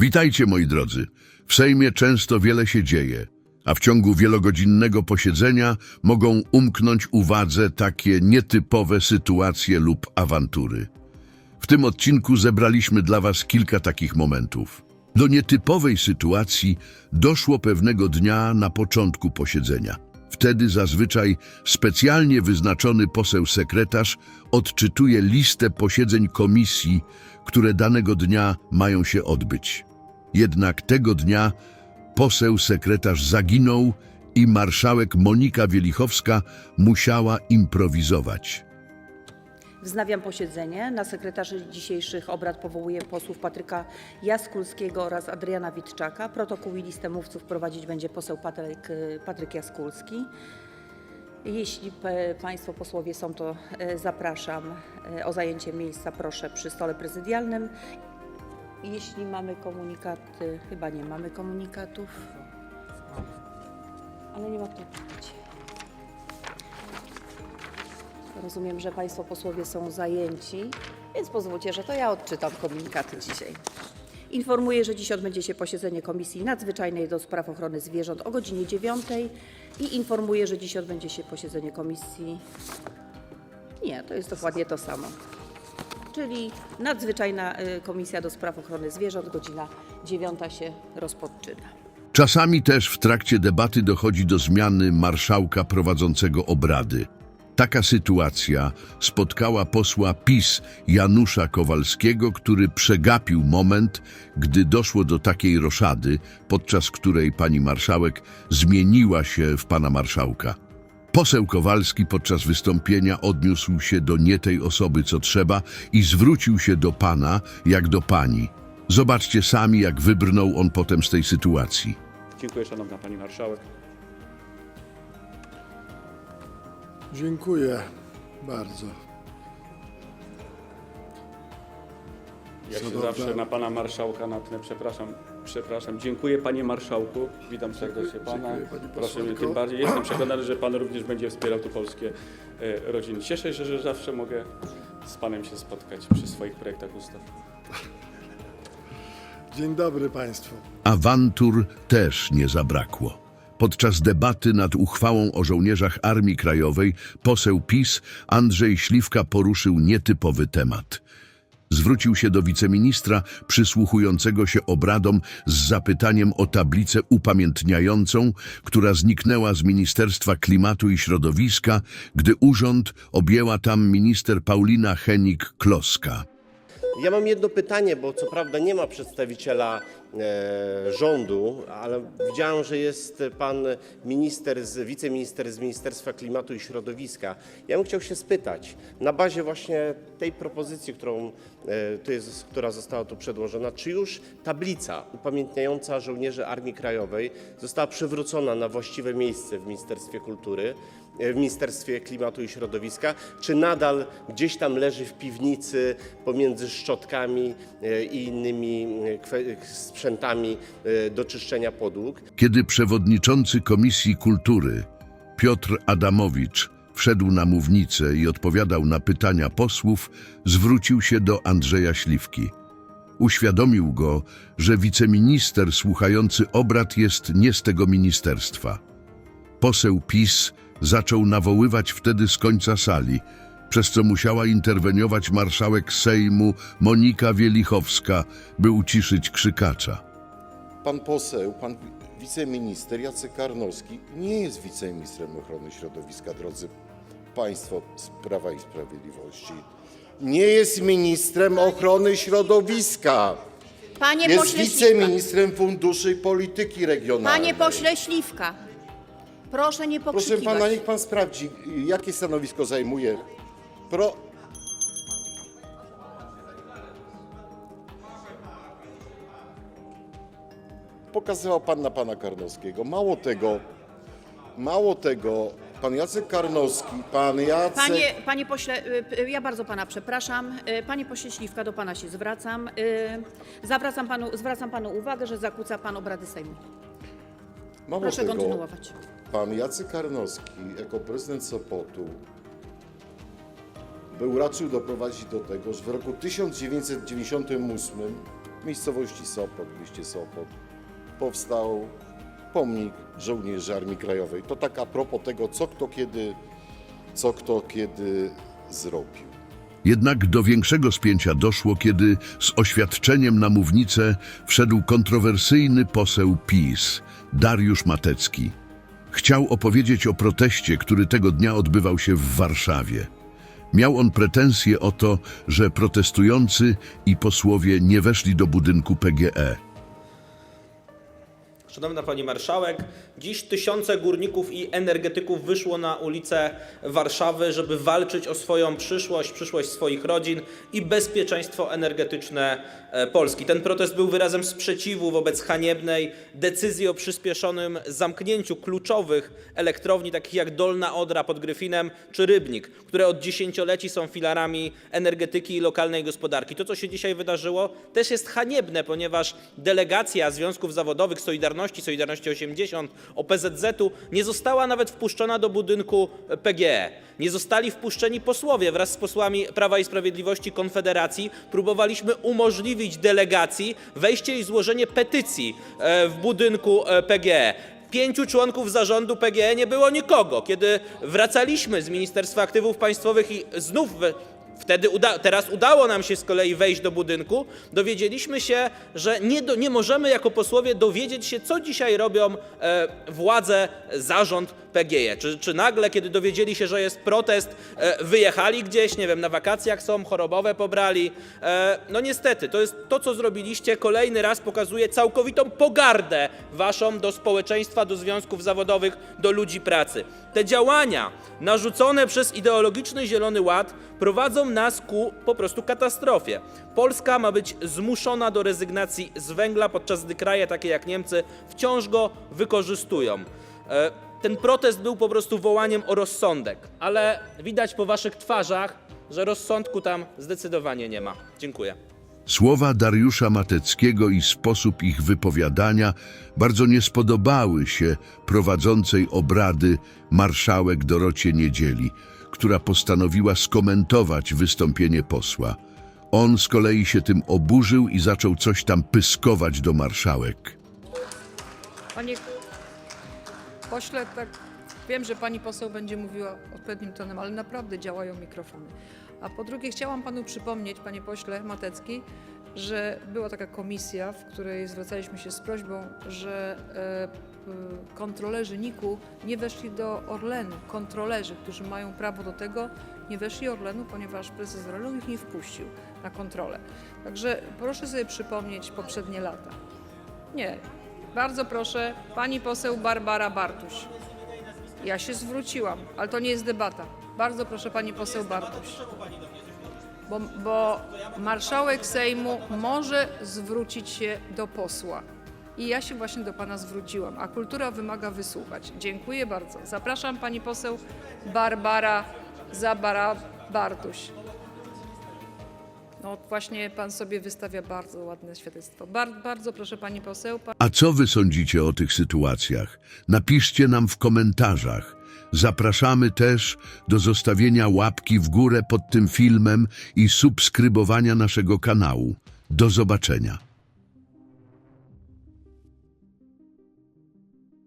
Witajcie moi drodzy. W Sejmie często wiele się dzieje, a w ciągu wielogodzinnego posiedzenia mogą umknąć uwadze takie nietypowe sytuacje lub awantury. W tym odcinku zebraliśmy dla Was kilka takich momentów. Do nietypowej sytuacji doszło pewnego dnia na początku posiedzenia. Wtedy zazwyczaj specjalnie wyznaczony poseł sekretarz odczytuje listę posiedzeń komisji, które danego dnia mają się odbyć. Jednak tego dnia poseł sekretarz zaginął i marszałek Monika Wielichowska musiała improwizować. Wznawiam posiedzenie. Na sekretarzy dzisiejszych obrad powołuję posłów Patryka Jaskulskiego oraz Adriana Witczaka. Protokół i listę mówców prowadzić będzie poseł Patryk, Patryk Jaskulski. Jeśli Państwo posłowie są, to e, zapraszam e, o zajęcie miejsca, proszę, przy stole prezydialnym. Jeśli mamy komunikaty, chyba nie mamy komunikatów, ale nie ma kto czytać. Rozumiem, że Państwo posłowie są zajęci, więc pozwólcie, że to ja odczytam komunikaty dzisiaj. Informuję, że dziś odbędzie się posiedzenie Komisji Nadzwyczajnej do spraw ochrony zwierząt o godzinie 9 i informuję, że dziś odbędzie się posiedzenie Komisji. Nie, to jest dokładnie to samo. Czyli Nadzwyczajna y, Komisja do spraw ochrony zwierząt, godzina 9 się rozpoczyna. Czasami też w trakcie debaty dochodzi do zmiany marszałka prowadzącego obrady. Taka sytuacja spotkała posła PiS Janusza Kowalskiego, który przegapił moment, gdy doszło do takiej roszady, podczas której pani marszałek zmieniła się w pana marszałka. Poseł Kowalski podczas wystąpienia odniósł się do nie tej osoby, co trzeba i zwrócił się do pana jak do pani. Zobaczcie sami, jak wybrnął on potem z tej sytuacji. Dziękuję Szanowna Pani Marszałek. Dziękuję bardzo. Jak się zawsze na Pana Marszałka natnę, przepraszam, przepraszam. Dziękuję Panie Marszałku, witam serdecznie Pana. dziękuję, Pani Proszę mnie posłanko. tym bardziej. Jestem przekonany, że Pan również będzie wspierał tu polskie e, rodziny. Cieszę się, że zawsze mogę z Panem się spotkać przy swoich projektach ustaw. Dzień dobry Państwu. Awantur też nie zabrakło. Podczas debaty nad uchwałą o żołnierzach Armii Krajowej poseł PiS Andrzej Śliwka poruszył nietypowy temat. Zwrócił się do wiceministra przysłuchującego się obradom z zapytaniem o tablicę upamiętniającą, która zniknęła z Ministerstwa Klimatu i Środowiska, gdy urząd objęła tam minister Paulina Henik-Kloska. Ja mam jedno pytanie, bo co prawda nie ma przedstawiciela rządu, ale widziałem, że jest pan minister, wiceminister z Ministerstwa Klimatu i Środowiska. Ja bym chciał się spytać, na bazie właśnie tej propozycji, którą, e, to jest, która została tu przedłożona, czy już tablica upamiętniająca żołnierzy Armii Krajowej została przywrócona na właściwe miejsce w Ministerstwie Kultury? w Ministerstwie Klimatu i Środowiska, czy nadal gdzieś tam leży w piwnicy pomiędzy szczotkami e, i innymi e, kwe- sprzętami e, do czyszczenia podłóg. Kiedy przewodniczący Komisji Kultury Piotr Adamowicz wszedł na mównicę i odpowiadał na pytania posłów, zwrócił się do Andrzeja Śliwki. Uświadomił go, że wiceminister słuchający obrad jest nie z tego ministerstwa. Poseł PiS zaczął nawoływać wtedy z końca sali, przez co musiała interweniować marszałek Sejmu Monika Wielichowska, by uciszyć krzykacza. Pan poseł, pan wiceminister Jacek Karnowski nie jest wiceministrem ochrony środowiska, drodzy Państwo z Prawa i Sprawiedliwości. Nie jest ministrem ochrony środowiska. Panie Jest pośle wiceministrem funduszy i polityki regionalnej. Panie pośle Śliwka. Proszę nie Proszę pokrzykiwać. pana, niech pan sprawdzi, jakie stanowisko zajmuje. Pro... Pokazywał pan na pana Karnowskiego. Mało tego, mało tego, pan Jacek Karnowski, pan Jacek... Panie, panie pośle, y, y, ja bardzo pana przepraszam. Y, Panie pośle Śliwka, do pana się zwracam. Zawracam panu, zwracam panu uwagę, że zakłóca pan obrady Sejmu. mało Proszę tego, kontynuować. Pan Jacek Karnowski jako prezydent Sopotu był raczył doprowadzić do tego, że w roku 1998 miejscowości Sopot, w mieście Sopot, powstał pomnik żołnierzy Armii Krajowej. To tak a propos tego, co kto kiedy, co kto kiedy zrobił. Jednak do większego spięcia doszło, kiedy z oświadczeniem na mównicę wszedł kontrowersyjny poseł PiS, Dariusz Matecki. Chciał opowiedzieć o proteście, który tego dnia odbywał się w Warszawie. Miał on pretensje o to, że protestujący i posłowie nie weszli do budynku PGE. Szanowna Pani Marszałek, dziś tysiące górników i energetyków wyszło na ulice Warszawy, żeby walczyć o swoją przyszłość, przyszłość swoich rodzin i bezpieczeństwo energetyczne e, Polski. Ten protest był wyrazem sprzeciwu wobec haniebnej decyzji o przyspieszonym zamknięciu kluczowych elektrowni, takich jak Dolna Odra pod Gryfinem czy Rybnik, które od dziesięcioleci są filarami energetyki i lokalnej gospodarki. To, co się dzisiaj wydarzyło, też jest haniebne, ponieważ delegacja związków zawodowych Solidarności, Solidarności 80, OPZZ-u nie została nawet wpuszczona do budynku PGE. Nie zostali wpuszczeni posłowie wraz z posłami Prawa i Sprawiedliwości Konfederacji. Próbowaliśmy umożliwić delegacji wejście i złożenie petycji e, w budynku e, PGE. Pięciu członków zarządu PGE nie było nikogo. Kiedy wracaliśmy z Ministerstwa Aktywów Państwowych i znów Wtedy uda, teraz udało nam się z kolei wejść do budynku. Dowiedzieliśmy się, że nie, do, nie możemy jako posłowie dowiedzieć się, co dzisiaj robią e, władze, zarząd PGE. Czy, czy nagle, kiedy dowiedzieli się, że jest protest, e, wyjechali gdzieś, nie wiem, na wakacjach są, chorobowe pobrali. E, no niestety, to jest to, co zrobiliście. Kolejny raz pokazuje całkowitą pogardę waszą do społeczeństwa, do związków zawodowych, do ludzi pracy. Te działania narzucone przez ideologiczny Zielony Ład prowadzą nas ku po prostu katastrofie. Polska ma być zmuszona do rezygnacji z węgla, podczas gdy kraje takie jak Niemcy wciąż go wykorzystują. Ten protest był po prostu wołaniem o rozsądek, ale widać po waszych twarzach, że rozsądku tam zdecydowanie nie ma. Dziękuję. Słowa Dariusza Mateckiego i sposób ich wypowiadania bardzo nie spodobały się prowadzącej obrady marszałek Dorocie Niedzieli, która postanowiła skomentować wystąpienie posła. On z kolei się tym oburzył i zaczął coś tam pyskować do marszałek. Panie pośle, tak wiem, że pani poseł będzie mówiła odpowiednim tonem, ale naprawdę działają mikrofony. A po drugie, chciałam panu przypomnieć, panie pośle Matecki, że była taka komisja, w której zwracaliśmy się z prośbą, że e, kontrolerzy NIK-u nie weszli do Orlenu. Kontrolerzy, którzy mają prawo do tego, nie weszli Orlenu, ponieważ prezes Orlenu ich nie wpuścił na kontrolę. Także proszę sobie przypomnieć poprzednie lata. Nie. Bardzo proszę, pani poseł Barbara Bartuś. Ja się zwróciłam, ale to nie jest debata. Bardzo proszę, pani poseł Bartuś. Bo, bo marszałek Sejmu może zwrócić się do posła. I ja się właśnie do pana zwróciłam, a kultura wymaga wysłuchać. Dziękuję bardzo. Zapraszam pani poseł Barbara Zabara Bartuś. No właśnie pan sobie wystawia bardzo ładne świadectwo. Bar, bardzo proszę pani poseł. A co wy sądzicie o tych sytuacjach? Napiszcie nam w komentarzach. Zapraszamy też do zostawienia łapki w górę pod tym filmem i subskrybowania naszego kanału. Do zobaczenia.